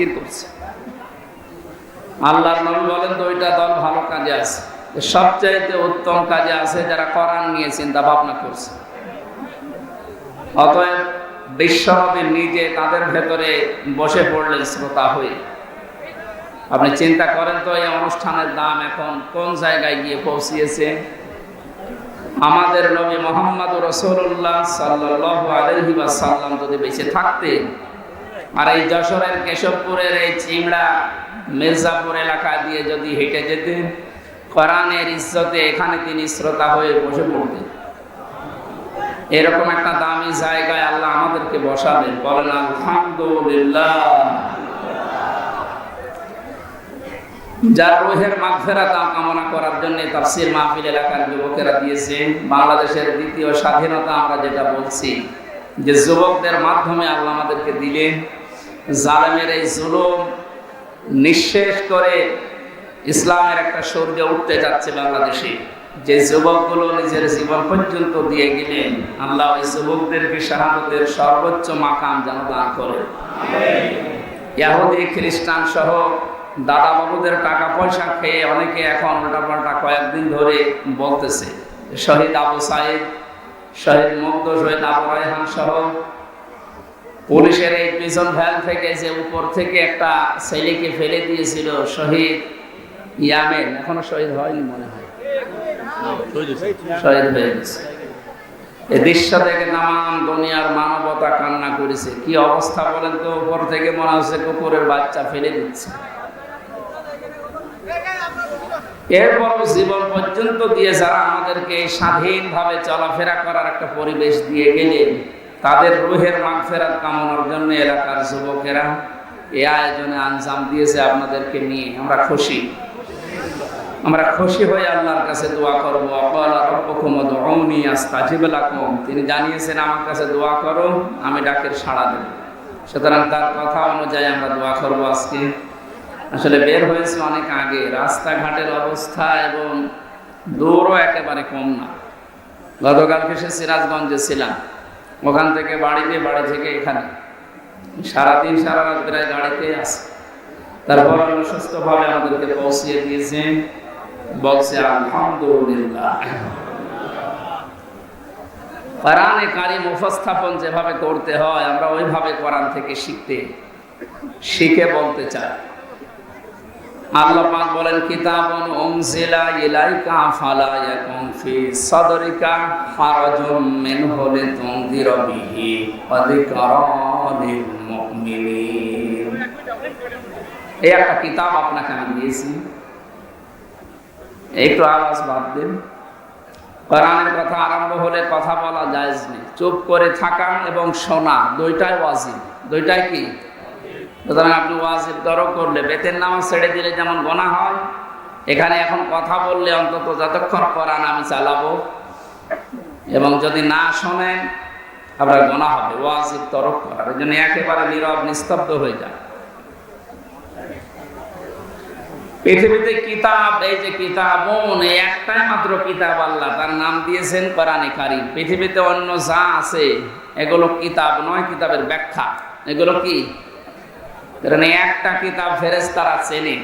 জিকির করছে। আল্লাহর নবী বলেন তো ওইটা দল ভালো কাজে আছে। সবচাইতে উত্তম কাজে আছে যারা কোরআন নিয়ে চিন্তা ভাবনা করছে। অতএব বিশ্বনবী নিজে তাদের ভেতরে বসে পড়লেন শ্রোতা হয়ে। আপনি চিন্তা করেন তো, এই অনুষ্ঠানের দাম এখন কোন জায়গায় গিয়ে পৌঁছিয়েছে? আমাদের নবী মোহাম্মদ রসুল্লাহ সাল্লাহ আলহি সাল্লাম যদি বেঁচে থাকতেন আর এই যশোরের কেশবপুরের এই চিমড়া মির্জাপুর এলাকা দিয়ে যদি হেঁটে যেতেন কোরআনের ইজ্জতে এখানে তিনি শ্রোতা হয়ে বসে পড়তেন। এরকম একটা দামি জায়গায় আল্লাহ আমাদেরকে বসাবেন, বলেন, আলহামদুলিল্লাহ। যার রোহের মাগফেরাত কামনা করার জন্য তাফসির মাহফিল এলাকার যুবকেরা দিয়েছে, বাংলাদেশের দ্বিতীয় স্বাধীনতা আমরা যেটা বলছি, যে যুবকদের মাধ্যমে আল্লাহ আমাদেরকে দিলেন জালেমের এই জুলুম নিঃশেষ করে ইসলামের একটা সূর্য উঠতে যাচ্ছে বাংলাদেশে। যে যুবকগুলো নিজের জীবন পর্যন্ত দিয়ে গেলেন আল্লাহ ওই যুবকদেরকে শাহাদতের সর্বোচ্চ মাকাম যেন দান করে। ইয়াহুদি, খ্রিস্টান সহ দাদা বাবুদের টাকা পয়সা খেয়ে অনেকে এখন উল্টাপাল্টা কয়েকদিন ধরে বলতেছে। শহীদ আবু সাইদ, শহীদ মুগ্ধ শহীদ আবু রায়হান সহ পুলিশের এই পিছন ভ্যান থেকে যে উপর থেকে একটা ছেলেকে ফেলে দিয়েছিল শহীদ ইয়ামেন, এখনও শহীদ হয়নি মনে হয়। শহীদ হয়ে গেছে। এই দৃশ্য থেকে নানান দুনিয়ার মানবতা কান্না করেছে। কি অবস্থা বলেন তো, উপর থেকে মনে হচ্ছে কুকুরের বাচ্চা ফেলে দিচ্ছে। এরপরও জীবন পর্যন্ত দিয়ে যারা আমাদেরকে স্বাধীনভাবে চলাফেরা করার একটা পরিবেশ দিয়ে গেলেন তাদের রুহের মাগফেরাত কামনার জন্য এলাকার যুবকেরা এই আয়োজনে আঞ্জাম দিয়েছে আপনাদেরকে নিয়ে। আমরা খুশি। আমরা খুশি হয়ে আল্লাহর কাছে দোয়া করব। তিনি জানিয়েছেন, আমার কাছে দোয়া করো, আমি ডাকের সাড়া দেব। সুতরাং তার কথা অনুযায়ী আমরা দোয়া করব আজকে। আসলে বের হয়েছে অনেক আগে। রাস্তাঘাটের অবস্থা এবং দৌড়ও একেবারে কম না। গতকালকে সে সিরাজগঞ্জে ছিলাম। ওখান থেকে বাড়িতে, বাড়ি থেকে এখানে। সারাদিন, সারা রাত প্রায় গাড়িতে আসে তারপর সুস্থভাবে আমাদেরকে পৌঁছিয়ে দিয়েছে বলছে, আলহামদুলিল্লাহ। কারিম উপস্থাপন যেভাবে করতে হয়, আমরা ওইভাবে কোরআন থেকে শিখতে, শিখে বলতে চাই। আল্লাহ পাক বলেন, কিতাবুন উনজিলা ইলাইকা ফালা ইয়াকুন ফি সাদরিকা হারাজুম মিনহু বিহি মুমিনিন. এই একটা কিতাব আপনাকে আমি দিয়েছি। একটু আওয়াজ বাদ দিন। কোরআনের কথা আরম্ভ হলে কথা বলা যায় নেই। চুপ করে থাকা এবং শোনা, দুইটাই ওয়াজিব। দুইটাই কি? সুতরাং আপনি ওয়াজিব দরও করলে, বেতের নামাজ ছেড়ে দিলে যেমন গোনা হয়, এখানে এখন কথা বললে অন্তত যতক্ষণ কোরআন আমি চালাবো। এবং যদি না শোনেন, আপনার গোনা হবে, ওয়াজিব তরফ করার। এই জন্য একেবারে নীরব, নিস্তব্ধ হয়ে যায় পৃথিবীতে কিতাব, এই যে কিতাবন, এই একটাই মাত্র কিতাব আল্লাহ, তার নাম দিয়েছেন কোরআনে কারিম। পৃথিবীতে অন্য যা আছে, এগুলো কিতাব নয়, কিতাবের ব্যাখ্যা। এগুলো কি? কারণ একটা কিতাব ফেরেস্তারা চেনে।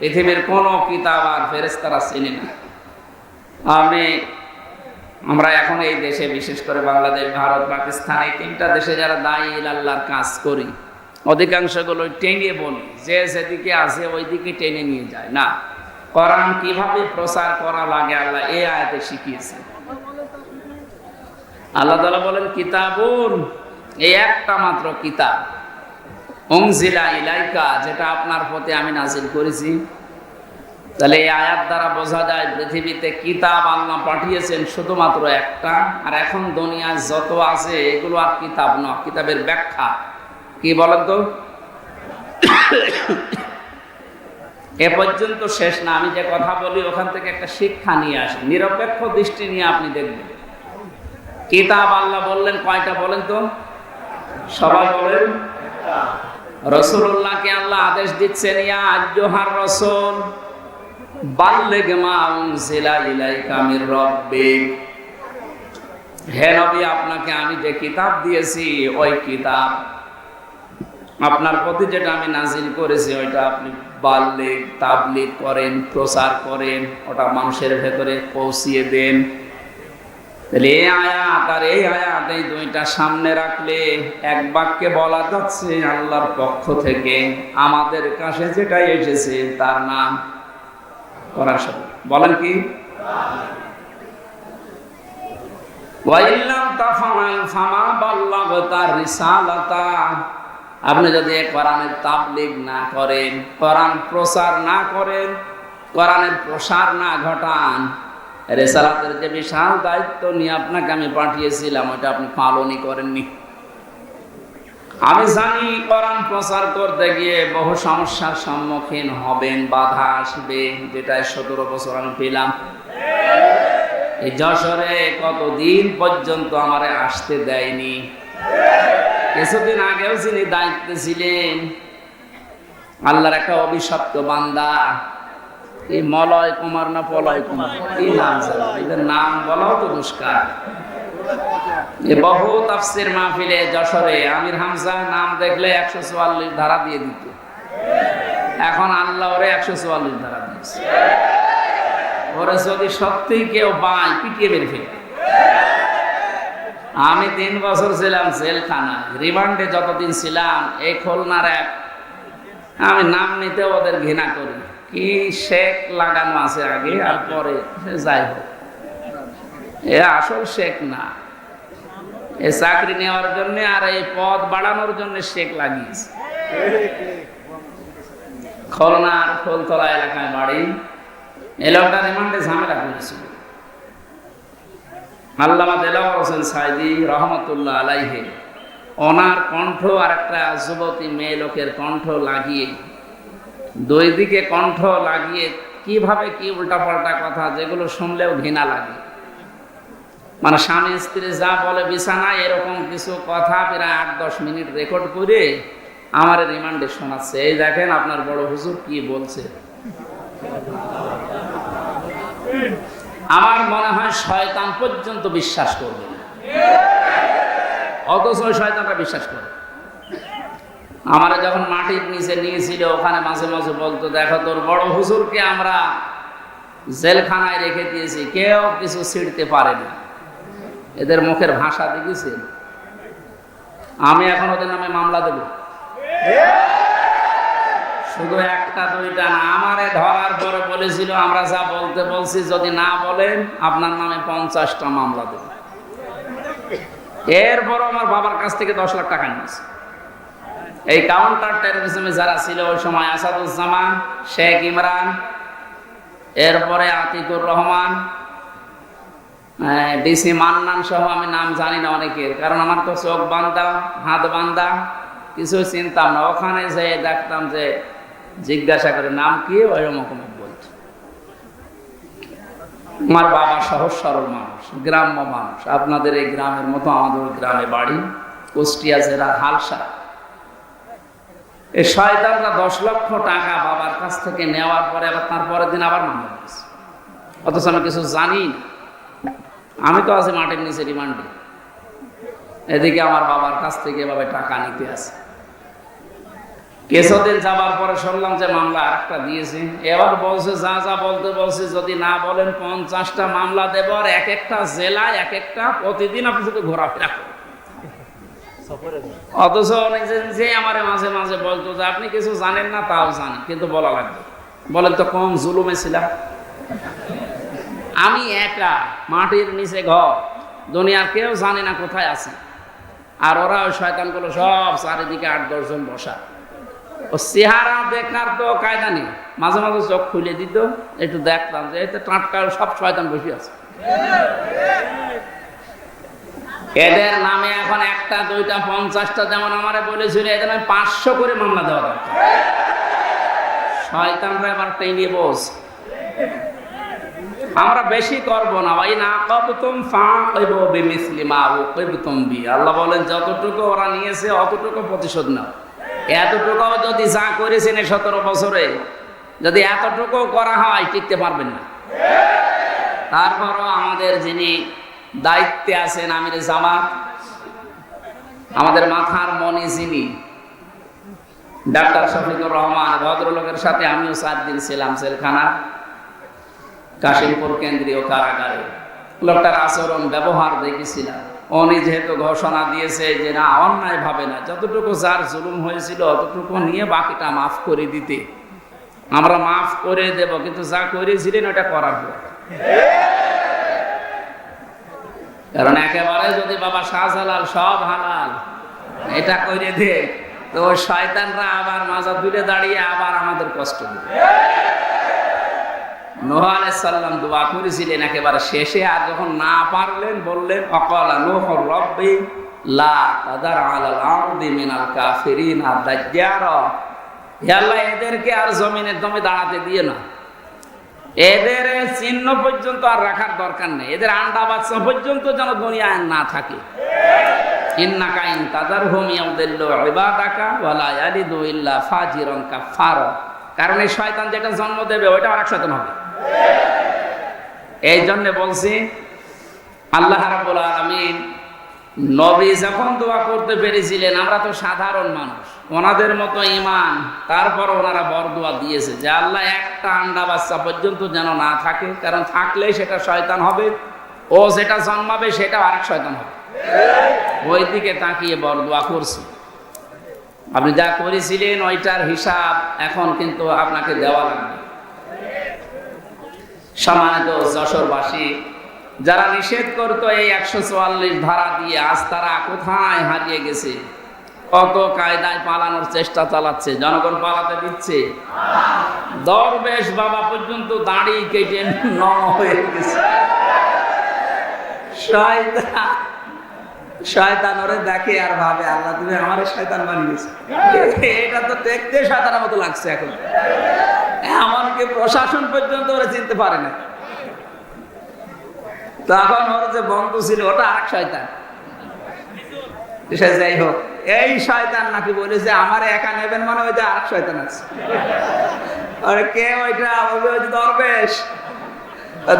পৃথিবীর কোনো কিতাব আর ফেরেস্তারা চেনে না। আমি, আমরা এখন এই দেশে, বিশেষ করে বাংলাদেশ, ভারত, পাকিস্তান, এই তিনটা দেশে যারা দায়ী আল্লাহর কাজ করি অধিকাংশগুলো টেনে বলি যে যেদিকে আছে ওই দিকে টেনে নিয়ে যায়। না, কোরআন কীভাবে প্রচার করা লাগে, আল্লাহ এ আয়াতে শিখিয়েছে। আল্লাহ তালা বলেন, কিতাবুন, এই একটা মাত্র কিতাব। অংজিলা ইলাইকা, যেটা আপনার প্রতি আমি নাজিল করেছি। তাহলে এই আয়াত দ্বারা বোঝা যায় পৃথিবীতে কিতাব আল্লাহ পাঠিয়েছেন শুধুমাত্র একটা, আর এখন দুনিয়ায় যত আছে, এগুলো আর কিতাব নয়, কিতাবের ব্যাখ্যা। কি বলেন তো? এ পর্যন্ত শেষ না, আমি যে কথা বলি, ওখান থেকে একটা শিক্ষা নিয়ে আসি। নিরপেক্ষ দৃষ্টি নিয়ে আপনি দেখবেন। কিতাব আল্লাহ বললেন, কয়টা বলেন তো? সবাই বলেন? রসুল্লাহকে আল্লাহ আদেশ দিচ্ছেন রসুল আপনাকে আমি যে কিতাব দিয়েছি, ওই কিতাব আপনার প্রতি যেটা আমি করেছি, ওইটা আপনি করেন, প্রচার করেন, ওটা মানুষের ভেতরে পৌঁছিয়ে দেন। তাহলে এই আয়াত আর এই আয়াত এই দুইটা সামনে রাখলে এক বাক্যে বলা যাচ্ছে, আল্লাহর পক্ষ থেকে আমাদের কাছে যেটা এসেছে তার নাম সাথে বলেন কি? আপনি যদি কোরআনের তাবলিগ না করেন, কোরআন প্রচার না করেন, কোরআনের প্রসার না ঘটান রেসালাতের যে বিশাল দায়িত্ব নিয়ে আপনাকে আমি পাঠিয়েছিলাম ওটা আপনি পালনই করেননি। আমি জানি কোরআন প্রচার করতে গিয়ে বহু সমস্যার সম্মুখীন হবেন, বাধা আসবে যেটা সতেরো বছর আমি পেলাম। এই যশোরে কতদিন পর্যন্ত আমারে আসতে দেয়নি। কিছুদিন আগেও যিনি দায়িত্বে ছিলেন, আল্লাহর একটা অভিশপ্ত বান্দা কি মলয় কুমার না পলয় কুমার? নাম? এদের নাম বলাও তো দুষ্কার। বহু তাফসির মাহফিলে যশোরে আমির হামজা নাম দেখলে একশো চুয়াল্লিশ ধারা দিয়ে দিত। এখন আল্লাহ ওরে একশো চুয়াল্লিশ ধারা দিয়েছে। ওরে যদি সত্যিই কেউ পায় পিটিয়ে বের ফেলে। আমি তিন বছর ছিলাম জেলখানা রিমান্ডে যতদিন ছিলাম, এই খুলনার এক আমি নাম নিতে ওদের ঘৃণা করি কি শেখ লাগানো আছে আগে আর পরে যাই হোক। এ আসল শেখ না। এ চাকরি নেওয়ার জন্য আর এই পদ বাড়ানোর জন্য শেখ লাগিয়েছে। খুলনার খোলতলা এলাকায় বাড়ি। এই লোকটা রিমান্ডে ঝামেলা করেছিল। আল্লামা দেলাওয়ার হোসেন সাইদি রহমতুল্লাহ আলাইহে, ওনার কণ্ঠ আর একটা যুবতী মেয়ে লোকের কণ্ঠ লাগিয়ে দুই দিকে কণ্ঠ লাগিয়ে কীভাবে কি উল্টাপাল্টা কথা যেগুলো শুনলেও ঘৃণা লাগে। মানে স্বামী স্ত্রী যা বলে বিছানায় এরকম কিছু কথা প্রায় আট দশ মিনিট রেকর্ড করে আমার রিমান্ডে শোনাচ্ছে। এই দেখেন আপনার বড় হুজুর কি বলছে। আমার মনে হয় শয়তান পর্যন্ত বিশ্বাস করবে অথচ শয়তানটা বিশ্বাস করে। আমার যখন মাটির নিচে নিয়েছিল, ওখানে মাঝে মাঝে বলতো, দেখো তোর বড় হুজুরকে আমরা জেলখানায় রেখে দিয়েছি, কেউ কিছু ছিঁড়তে পারে না এদের মুখের ভাষা দেখেছেন আমি এখন ওদের নামে মামলা দেব। শুধু একটা, দুইটা না, আমারে ধরার পরে বলেছিল, আমরা যা বলতে বলছি, যদি না বলেন, আপনার নামে পঞ্চাশটা মামলা দেব। এরপর আমার বাবার কাছ থেকে দশ লাখ টাকা নিয়েছে। এই কাউন্টার টেরোরিজমে যারা ছিল ওই সময় আসাদুজ্জামান, শেখ ইমরান, এরপরে আতিকুর রহমান ডিসি মান্নান সহ আমি নাম জানি না অনেকের, কারণ আমার তো চোখ বান্ধা হাত বান্ধা কিছু চিনতাম না। ওখানে যে দেখতাম যে জিজ্ঞাসা করে, নাম কি? ওই রকম বলছে আমার বাবা সহজ সরল মানুষ, গ্রাম্য মানুষ। আপনাদের এই গ্রামের মতো আমাদের গ্রামে বাড়ি, কুষ্টিয়া জেলা হালসা। এই শয়তানরা দশ লক্ষ টাকা বাবার কাছ থেকে নেওয়ার পরে আবার তার পরের দিন আবার মামলা দিয়েছে অথচ আমি কিছু জানি আমি তো আছি মাটির নিচে রিমান্ডে। এদিকে আমার বাবার কাছ থেকে এভাবে টাকা নিতে আছে কিছুদিন যাবার পরে শুনলাম যে মামলা আরেকটা দিয়েছে। এবার বলছে, যা যা বলতে বলছে, যদি না বলেন পঞ্চাশটা মামলা দেব, আর এক একটা জেলায় এক একটা প্রতিদিন আপনি শুধু ঘোরাফেরা করেন অথচ যে আমার মাঝে মাঝে বলতো যে, আপনি কিছু জানেন না, তাও জানি কিন্তু বলা লাগবে। বলেন তো কম জুলুমে ছিলাম? আমি একা, মাটির নিচে ঘর। দুনিয়ার কেউ জানে না কোথায় আছি। আর ওরা ওই শয়তানগুলো সব চারিদিকে আট দশজন বসা। ও চেহারা দেখার তো কায়দা নেই। মাঝে মাঝে চোখ খুলে দিত, একটু দেখতাম যে এতে টাটকা সব শয়তান বসে আছে। এদের নামে এখন একটা, দুইটা, পঞ্চাশটা যেমন আমারে বলেছিল, এদের নামে পাঁচশো করে মামলা দেওয়া বস। আমরা বেশি করব না। ভাই না বি। আল্লাহ বলেন, যতটুকু ওরা নিয়েছে, অতটুকু প্রতিশোধ নাও। এতটুকু যদি যা করেছেন এই সতেরো বছরে, যদি এতটুকু করা হয়, টিকতে পারবেন না। তারপরও আমাদের যিনি দায়িত্বে আছেন আমির জামাত। আমাদের মাথার মনে যিনি, ডাক্তার শফিকুর রহমান, ভদ্রলোকের সাথে আমিও চার দিন ছিলাম সেলখানা, কাশিমপুর কেন্দ্রীয় কারাগারে। লোকটার আচরণ, ব্যবহার দেখেছিলাম। উনি যেহেতু ঘোষণা দিয়েছে যে না, অন্যায় ভাবে না, যতটুকু যার জুলুম হয়েছিল, অতটুকু নিয়ে বাকিটা মাফ করে দিতে। আমরা মাফ করে দেব, কিন্তু যা করেছিলেন, ওটা করার পর। কারণ একেবারে যদি বাবা শাহজালাল সব হালাল, এটা করে দে, তো ওই শয়তানরা আবার মাজা তুলে দাঁড়িয়ে আবার আমাদের কষ্ট দেবে। নোহ আলাইসাল্লাম দোয়া করেছিলেন একেবারে শেষে, আর যখন না পারলেন, বললেন নোহ রব্বি লা তাদার আলাল মিনাল কাফিরিনা দাজ্জার। হে আল্লাহ, এদেরকে আর জমিনের দমে দাঁড়াতে দিয়ে না। এদের চিহ্ন পর্যন্ত আর রাখার দরকার নেই। এদের আন্ডা বাচ্চা পর্যন্ত যেন দুনিয়ায় না থাকে। ইন্না কাইন তাদার হুম ইয়াউদিল্লু ইবাদাকা ওয়ালা কারণ এই শয়তান যেটা জন্ম দেবে, ওইটা আরেক শয়তান হবে। এই জন্য বলছি, আল্লাহ রাব্বুল আলামিন নবী যখন দোয়া করতে পেরেছিলেন, আমরা তো সাধারণ মানুষ। ওনাদের মতো ইমান তারপর ওনারা বর দোয়া দিয়েছে যে আল্লাহ একটা আন্ডা বাচ্চা পর্যন্ত যেন না থাকে, কারণ থাকলে সেটা শয়তান হবে, ও যেটা জন্মাবে সেটা আরেক শয়তান হবে। ওই দিকে তাকিয়ে বর দোয়া করছি। আপনি যা করেছিলেন, ওইটার হিসাব এখন কিন্তু আপনাকে দেওয়া লাগবে। সম্মানিত যশোরবাসী যারা নিষেধ করতো এই একশো চুয়াল্লিশ ধারা দিয়ে, আজ তারা কোথায় হারিয়ে গেছে? কত কায়দায় পালানোর চেষ্টা চালাচ্ছে, জনগণ পালাতে দিচ্ছে। দরবেশ বাবা পর্যন্ত দাড়ি কেটে নম হয়ে গেছে। শয়তান ওরে দেখে আর ভাবে, আল্লাহ তুমি আমারে শয়তান বানিয়েছে। এটা তো দেখতে শয়তানের মতো লাগছে এখন। এমনকি প্রশাসন পর্যন্ত ওরা চিনতে পারে না। তখন ওর যে বন্ধু ছিল, ওটা আরেক শয়তান। সে যাই হোক, এই শয়তান নাকি বলেছে আমার একা নেবেন মানে যে আরেক শয়তান আছে। আরে কে ওইটা? যে দরবেশ।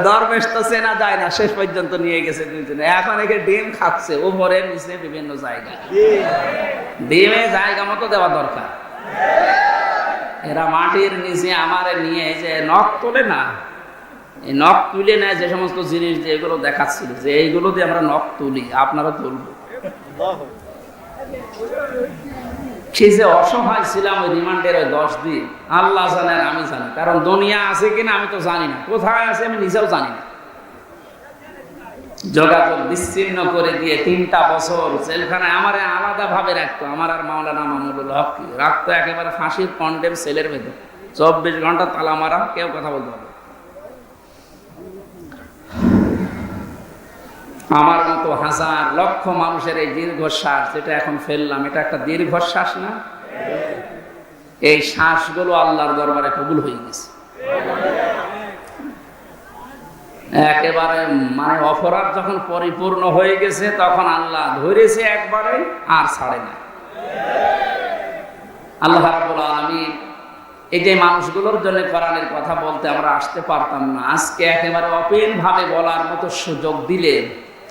দরবেশ তো চেনা যায় না, শেষ পর্যন্ত নিয়ে গেছে দুইজনে। এখন একে ডিম খাচ্ছে, উপরে নিচে বিভিন্ন জায়গা। ডিমে জায়গা মতো দেওয়া দরকার। এরা মাটির নিচে আমারে নিয়ে যে নখ তোলে না। এই নখ তুলে নেয় যে সমস্ত জিনিস যে এগুলো দেখাচ্ছিল, যে এইগুলো দিয়ে আমরা নখ তুলি, আপনারা তুলব। সে যে অসহায় ছিলাম ওই রিমান্ডের ওই দশ দিন, আল্লাহ জানে আর আমি জানি, কারণ দুনিয়া আছে কিনা আমি তো জানি না, কোথায় আছে আমি নিজেও জানি না। যোগাযোগ বিচ্ছিন্ন করে দিয়ে তিনটা বছর জেলখানায় আমার আলাদা ভাবে রাখতো, আমার আর মাওলানা মামুনুল হক, রাখতো একেবারে ফাঁসির কন্ডেম সেলের ভেতর। চব্বিশ ঘণ্টা তালা মারা, কেউ কথা বলতে পারবে আমার মতো হাজার লক্ষ মানুষের এই দীর্ঘশ্বাস যেটা এখন ফেললাম, এটা একটা দীর্ঘশ্বাস না? এই শ্বাসগুলো আল্লাহর দরবারে কবুল হয়ে গেছে। একেবারে মানে অপরাধ যখন পরিপূর্ণ হয়ে গেছে, তখন আল্লাহ ধরেছে একবারে আর ছাড়ে না। আল্লাহ রাব্বুল আলামিন এই যে মানুষগুলোর জন্য কোরআনের কথা বলতে আমরা আসতে পারতাম না, আজকে একেবারে অপেন ভাবে বলার মতো সুযোগ দিলে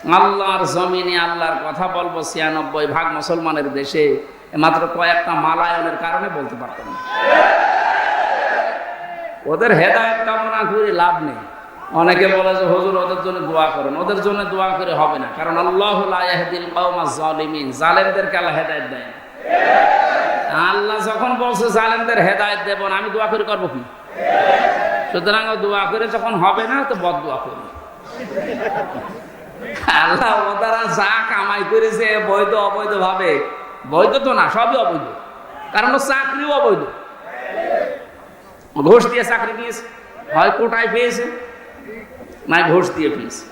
আল্লাহর জমিনে আল্লাহর কথা বলব, ছিয়ানব্বই ভাগ মুসলমানের দেশে মাত্র কয়েকটা মালায়নের কারণে বলতে পারতাম না। ওদের হেদায়ত কামনা করে লাভ নেই। অনেকে বলে যে, হুজুর, ওদের জন্য দোয়া করেন। ওদের জন্য দোয়া করে হবে না। কারণ আল্লাহ জালেমদেরকে আল্লাহ হেদায়ত দেয়। আল্লাহ যখন বলছে, জালেমদের হেদায়ত দেব না, আমি দোয়া করে করব কি? সুতরাং দোয়া করে যখন হবে না, তো বদ দোয়া করবে। আল্লাহ ওদারা যা কামাই করেছে বৈধ অবৈধ ভাবে, বৈধ তো না, সবই অবৈধ। কারণ চাকরিও অবৈধ। ঘোষ দিয়ে চাকরি দিয়েছে হয় কোটায় পেয়েছে, নাই ঘোষ দিয়ে পেয়েছে।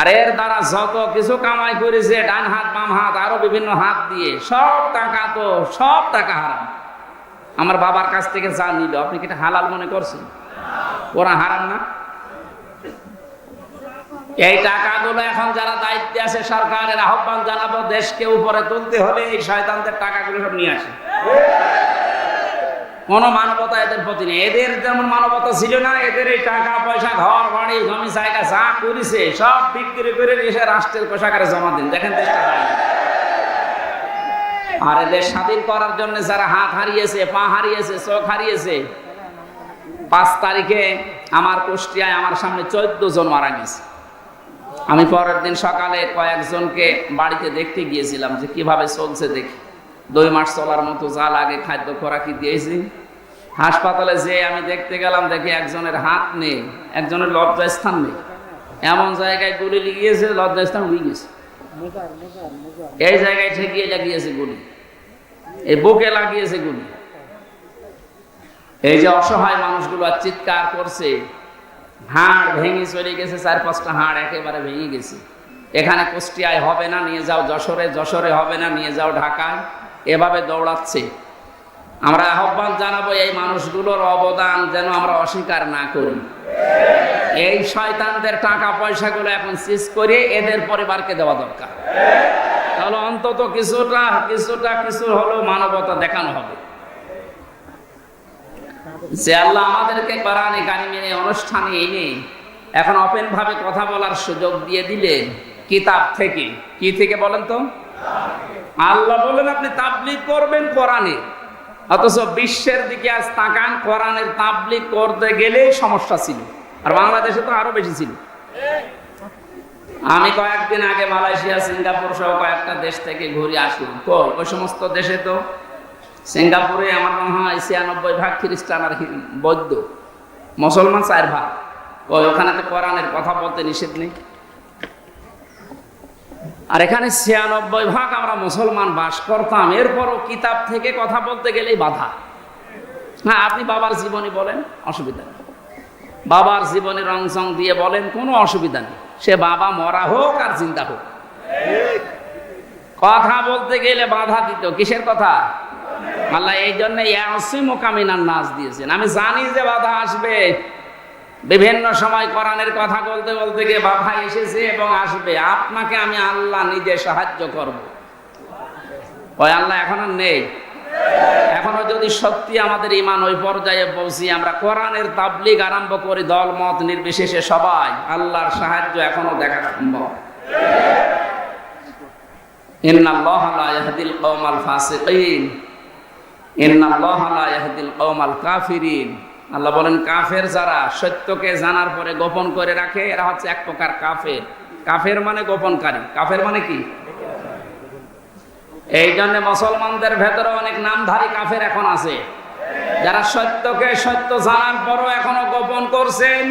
আর এর দ্বারা যত কিছু কামাই করেছে, ডান হাত, বাম হাত, আরও বিভিন্ন হাত দিয়ে, সব টাকা তো, সব টাকা হারাম। আমার বাবার কাছ থেকে যা নিল, আপনি কি হালাল মনে করছেন? ওরা হারাম না? এই টাকাগুলো এখন যারা দায়িত্বে আছে, সরকারের আহ্বান জানাব, দেশকে উপরে তুলতে হলে এই শয়তানদের টাকাগুলো সব নিয়ে আসে। কোনো মানবতা এদের প্রতি নেই। এদের যেমন মানবতা ছিল না, এদের এই টাকা, পয়সা, ঘর, বাড়ি, জমি, জায়গা, যা করেছে, সব বিক্রি করে এসে রাষ্ট্রের কোষাগারে জমা দিন। দেখেন দেশটা আর এদের স্বাধীন করার জন্য যারা হাত হারিয়েছে, পা হারিয়েছে, চোখ হারিয়েছে, পাঁচ তারিখে আমার কুষ্টিয়ায় আমার সামনে চোদ্দ জন মারা গেছে। আমি পরের দিন সকালে কয়েকজনকে বাড়িতে দেখতে গিয়েছিলাম যে কীভাবে চলছে দেখি। দুই মাস চলার মতো যা লাগে খাদ্য খোরাকি দিয়েছি। হাসপাতালে যে আমি দেখতে গেলাম, দেখি একজনের হাত নেই, একজনের লজ্জাস্থান নেই। এমন জায়গায় গুলি লিগিয়েছে লজ্জাস্থান উড়ে গেছে। এই জায়গায় ঠেকিয়ে লাগিয়েছে গুলি। এই বুকে লাগিয়েছে গুলি। এই যে অসহায় মানুষগুলো চিৎকার করছে হাড় ভেঙে চলে গেছে চার পাঁচটা হাড় একেবারে ভেঙে গেছে। এখানে কুষ্টিয়ায় হবে না, নিয়ে যাও যশোরে যশোরে হবে না, নিয়ে যাও ঢাকায়। এভাবে দৌড়াচ্ছে। আমরা আহ্বান জানাব এই মানুষগুলোর অবদান যেন আমরা অস্বীকার না করি। এই শয়তানদের টাকা পয়সাগুলো এখন সিজ করে এদের পরিবারকে দেওয়া দরকার। তাহলে অন্তত কিছুটা কিছুটা, কিছু হলেও মানবতা দেখানো হবে। যে আল্লাহ আমাদেরকে কোরআনে কারিমের এই অনুষ্ঠানে এনে এখন ওপেন ভাবে কথা বলার সুযোগ দিয়ে দিলেন কিতাব থেকে। কি থেকে বলেন তো? আল্লাহ বলেন, আপনি তাবলিগ করবেন কোরআনে। অথচ বিশ্বের দিকে আজ তাকান, কোরআনের তাবলিগ করতে গেলেই সমস্যা ছিল। আর বাংলাদেশে তো আরও বেশি ছিল। আমি কয়েকদিন আগে মালয়েশিয়া, সিঙ্গাপুর সহ কয়েকটা দেশ থেকে ঘুরে আসলাম। ওই সমস্ত দেশে তো সিঙ্গাপুরে আমার মনে হয় ছিয়ানব্বই ভাগ খ্রিস্টান আর বৌদ্ধ। মুসলমান চার ভাগ। ওই ওখানে তো কোরআনের কথা বলতে নিষেধ নেই। আর এখানে ছিয়ানব্বই ভাগ আমরা মুসলমান বাস করতাম। এরপরও কিতাব থেকে কথা বলতে গেলেই বাধা। হ্যাঁ আপনি বাবার জীবনী বলেন, অসুবিধা নেই। বাবার জীবনী রংসং দিয়ে বলেন, কোনো অসুবিধা নেই। সে বাবা মরা হোক আর চিন্তা হোক। কথা বলতে গেলে বাধা দিত। কিসের কথা? আল্লাহ, এই জন্য মোকামিনার নাচ দিয়েছেন। আমি জানি যে বাধা আসবে। বিভিন্ন সময় কোরআনের কথা বলতে বলতে গিয়ে বাধা এসেছে এবং আসবে। আপনাকে আমি আল্লাহ নিজে সাহায্য করব। ওই আল্লাহ নেই। এখনও যদি সত্যি আমাদের ইমান ওই পর্যায়ে পৌঁছি, আমরা কোরআনের আরম্ভ করি দল মত নির্বিশেষে সবাই, আল্লাহর সাহায্য এখনও দেখা সম্ভব। ইন্নাল্লাহ কওমাল ফাসিকিন ইন্নাল্লাহ লা ইয়াহদিল কওমাল কাফিরিন আল্লাহ বলেন, কাফের যারা সত্যকে জানার পরে গোপন করে রাখে, এরা হচ্ছে এক প্রকার কাফের। কাফের মানে গোপনকারী। কাফের মানে কি? এই জন্য মুসলমানদের ভেতরে অনেক নামধারী কাফের এখন আছে। যারা সত্যকে সত্য জানার পরও এখনও গোপন করছেন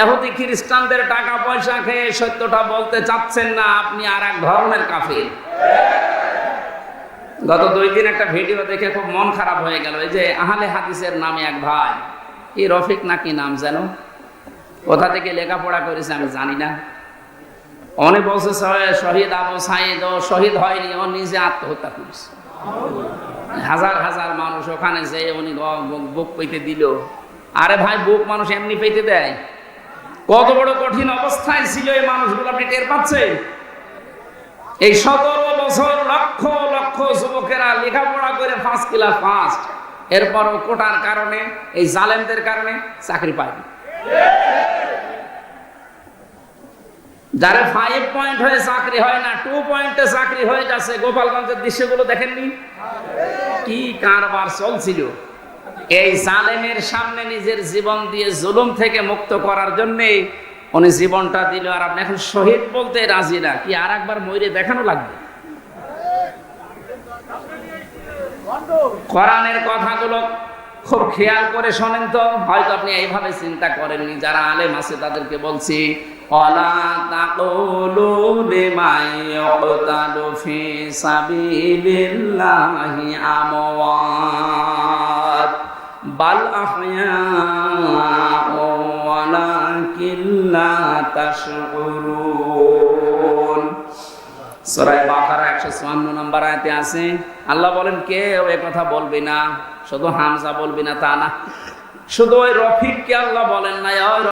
ইহুদি খ্রিস্টানদের টাকা পয়সা খেয়ে সত্যটা বলতে চাচ্ছেন না, আপনি আর এক ধরনের কাফের। গত দুই দিন একটা ভিডিও দেখে খুব মন খারাপ হয়ে গেল। এই যে আহলে হাদিসের নামে এক ভাই কি রফিক নাকি নাম যেন? কোথা থেকে লেখাপড়া করেছে আমি জানি না। অনেক বলছে শহীদ আবু সাইদ, ও শহীদ হয়নি, ও নিজে আত্মহত্যা করেছে। হাজার হাজার মানুষ ওখানে যে উনি বুক পেতে দিল। আরে ভাই, বুক মানুষ এমনি পেতে দেয়? কত বড় কঠিন অবস্থায় ছিল এই মানুষগুলো, আপনি টের পাচ্ছেন? এই সতেরো বছর লক্ষ লক্ষ যুবকেরা লেখাপড়া করে ফার্স্ট ক্লাস ফার্স্ট এরপরও কোটার কারণে, এই জালেমদের কারণে চাকরি পায়নি। যারা ফাইভ পয়েন্ট হয়ে চাকরি হয় না টু পয়েন্টে চাকরি হয়ে যাচ্ছে গোপালগঞ্জের দৃশ্যগুলো দেখেননি? কি কারবার চলছিল? এই জালেমের সামনে নিজের জীবন দিয়ে জুলুম থেকে মুক্ত করার জন্যে উনি জীবনটা দিল আর আপনি এখন শহীদ বলতে রাজি না। কি আর একবার ময়ূরে দেখানো লাগবে? কোরআনের কথাগুলো খুব খেয়াল করে শোনেন তো। হয়তো আপনি এইভাবে চিন্তা করেননি, যারা আলেম আছে তাদেরকে বলছি, অলা আমওয়াত, বাল আহয়াউ একশো চুয়ান্ন নম্বর আছে, আল্লাহ বলেন, কেউ এ কথা বলবি না, শুধু হামজা বলবি না তা না, শুধু ওই রফিককে আল্লাহ বলেন না